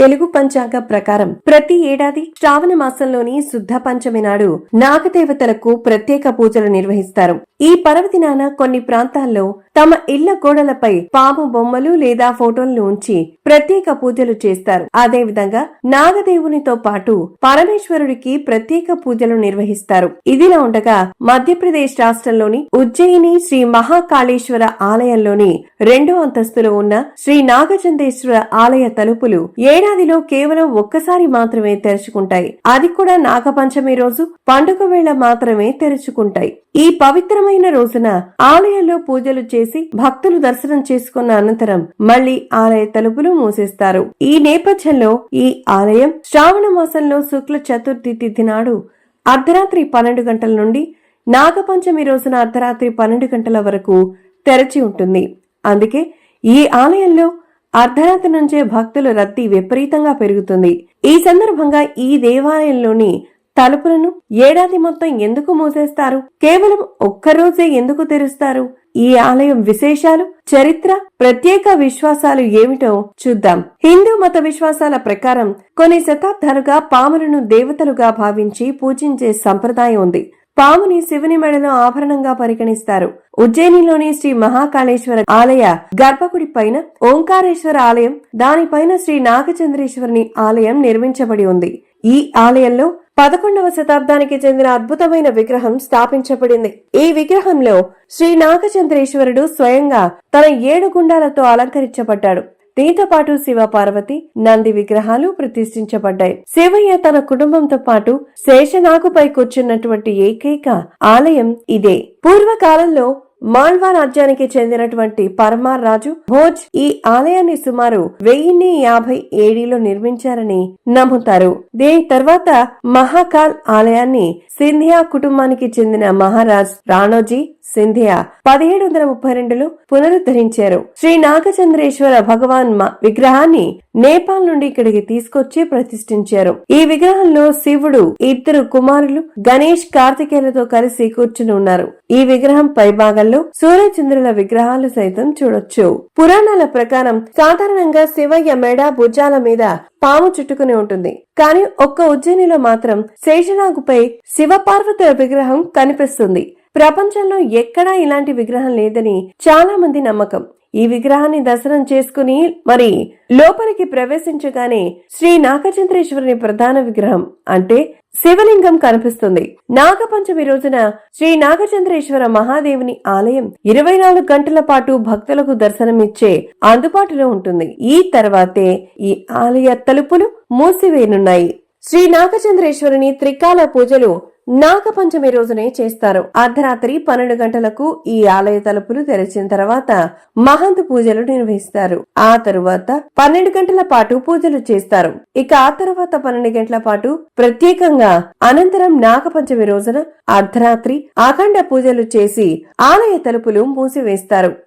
తెలుగు పంచాంగ ప్రకారం ప్రతి ఏడాది శ్రావణ మాసంలోని శుద్ధ పంచమి నాడు నాగదేవతలకు ప్రత్యేక పూజలు నిర్వహిస్తారు. ఈ పర్వదినాన కొన్ని ప్రాంతాల్లో తమ ఇళ్ళ గోడలపై పాము బొమ్మలు లేదా ఫోటోలను ఉంచి ప్రత్యేక పూజలు చేస్తారు. అదేవిధంగా నాగదేవునితో పాటు పరమేశ్వరుడికి ప్రత్యేక పూజలు నిర్వహిస్తారు. ఇదిలా ఉండగా మధ్యప్రదేశ్ రాష్ట్రంలోని ఉజ్జయిని శ్రీ మహాకాళేశ్వర ఆలయంలోని రెండో అంతస్తులో ఉన్న శ్రీ నాగచందేశ్వర ఆలయ తలుపులు ఏడాదిలో కేవలం ఒక్కసారి మాత్రమే తెరుచుకుంటాయి. అది కూడా నాగపంచమి రోజు పండుగ వేళ మాత్రమే తెరుచుకుంటాయి. ఈ పవిత్రమైన రోజున ఆలయంలో పూజలు చేసి భక్తులు దర్శనం చేసుకున్న అనంతరం మళ్ళీ ఆలయ తలుపులు మూసేస్తారు. ఈ నేపథ్యంలో ఈ ఆలయం శ్రావణ మాసంలో శుక్ల చతుర్థి తిథి నాడు అర్ధరాత్రి పన్నెండు గంటల నుండి నాగపంచమి రోజున అర్ధరాత్రి పన్నెండు గంటల వరకు తెరచి ఉంటుంది. అందుకే ఈ ఆలయంలో అర్ధరాత్రి నుంచే భక్తుల రద్దీ విపరీతంగా పెరుగుతుంది. ఈ సందర్భంగా ఈ దేవాలయంలోని తలుపులను ఏడాది మొత్తం ఎందుకు మూసేస్తారు? కేవలం ఒక్కరోజే ఎందుకు తెరుస్తారు? ఈ ఆలయం విశేషాలు చరిత్ర ప్రత్యేక విశ్వాసాలు ఏమిటో చూద్దాం. హిందూ మత విశ్వాసాల ప్రకారం కొన్ని శతాబ్దాలుగా పాములను దేవతలుగా భావించి పూజించే సంప్రదాయం ఉంది. పాముని శివుని మెడలో ఆభరణంగా పరిగణిస్తారు. ఉజ్జయినిలోని శ్రీ మహాకాళేశ్వర ఆలయ గర్భగుడి పైన ఓంకారేశ్వర ఆలయం దానిపైన శ్రీ నాగచంద్రేశ్వరుని ఆలయం నిర్మించబడి ఉంది. ఈ ఆలయంలో పదకొండవ శతాబ్దానికి చెందిన అద్భుతమైన విగ్రహం స్థాపించబడింది. ఈ విగ్రహంలో శ్రీ నాగచంద్రేశ్వరుడు స్వయంగా తన ఏడు గుండాలతో అలంకరించబడ్డాడు. దీంతో పాటు శివ పార్వతి నంది విగ్రహాలు ప్రతిష్ఠించబడ్డాయి. శివయ్య తన కుటుంబంతో పాటు శేషనాగుపై కూర్చున్నటువంటి ఏకైక ఆలయం ఇదే. పూర్వకాలంలో మాల్వా రాజ్యానికి చెందినటువంటి పరమార్ రాజు భోజ్ ఈ ఆలయాన్ని సుమారు వెయ్యిన్ని యాభై ఏడిలో నిర్మించారని నమ్ముతారు. దీని తర్వాత మహాకాల్ ఆలయాన్ని సింధియా కుటుంబానికి చెందిన మహారాజ్ రాణోజీ సింధియా పదిహేడు వందల ముప్పై రెండులో పునరుద్ధరించారు. శ్రీ నాగచంద్రేశ్వర భగవాన్ మ- విగ్రహాన్ని నేపాల్ నుండి ఇక్కడికి తీసుకొచ్చి ప్రతిష్ఠించారు. ఈ విగ్రహంలో శివుడు ఇద్దరు కుమారులు గణేష్ కార్తికేయులతో కలిసి కూర్చుని ఉన్నారు. ఈ విగ్రహం పైభాగంలో సూర్యచంద్రుల విగ్రహాలు సైతం చూడొచ్చు. పురాణాల ప్రకారం సాధారణంగా శివయ్య మెడ భుజాల మీద పాము చుట్టుకుని ఉంటుంది. కానీ ఒక్క ఉజ్జయినిలో మాత్రం శేషనాగుపై శివపార్వతుల విగ్రహం కనిపిస్తుంది. ప్రపంచంలో ఎక్కడా ఇలాంటి విగ్రహం లేదని చాలా మంది నమ్మకం. ఈ విగ్రహాన్ని దర్శనం చేసుకుని మరి లోపలికి ప్రవేశించగానే శ్రీ నాగచంద్రేశ్వరుని ప్రధాన విగ్రహం అంటే శివలింగం కనిపిస్తుంది. నాగపంచమి రోజున శ్రీ నాగచంద్రేశ్వర మహాదేవుని ఆలయం ఇరవై నాలుగు గంటల పాటు భక్తులకు దర్శనమిచ్చే అందుబాటులో ఉంటుంది. ఈ తర్వాతే ఈ ఆలయ తలుపులు మూసివేయనున్నాయి. శ్రీ నాగచంద్రేశ్వరుని త్రికాల పూజలు నాగపంచమి రోజునే చేస్తారు. అర్ధరాత్రి పన్నెండు గంటలకు ఈ ఆలయ తలుపులు తెరిచిన తర్వాత మహంత్ పూజలు నిర్వహిస్తారు. ఆ తరువాత పన్నెండు గంటల పాటు పూజలు చేస్తారు. ఇక ఆ తర్వాత పన్నెండు గంటల పాటు ప్రత్యేకంగా అనంతరం నాగపంచమి రోజున అర్ధరాత్రి అఖండ పూజలు చేసి ఆలయ తలుపులు మూసివేస్తారు.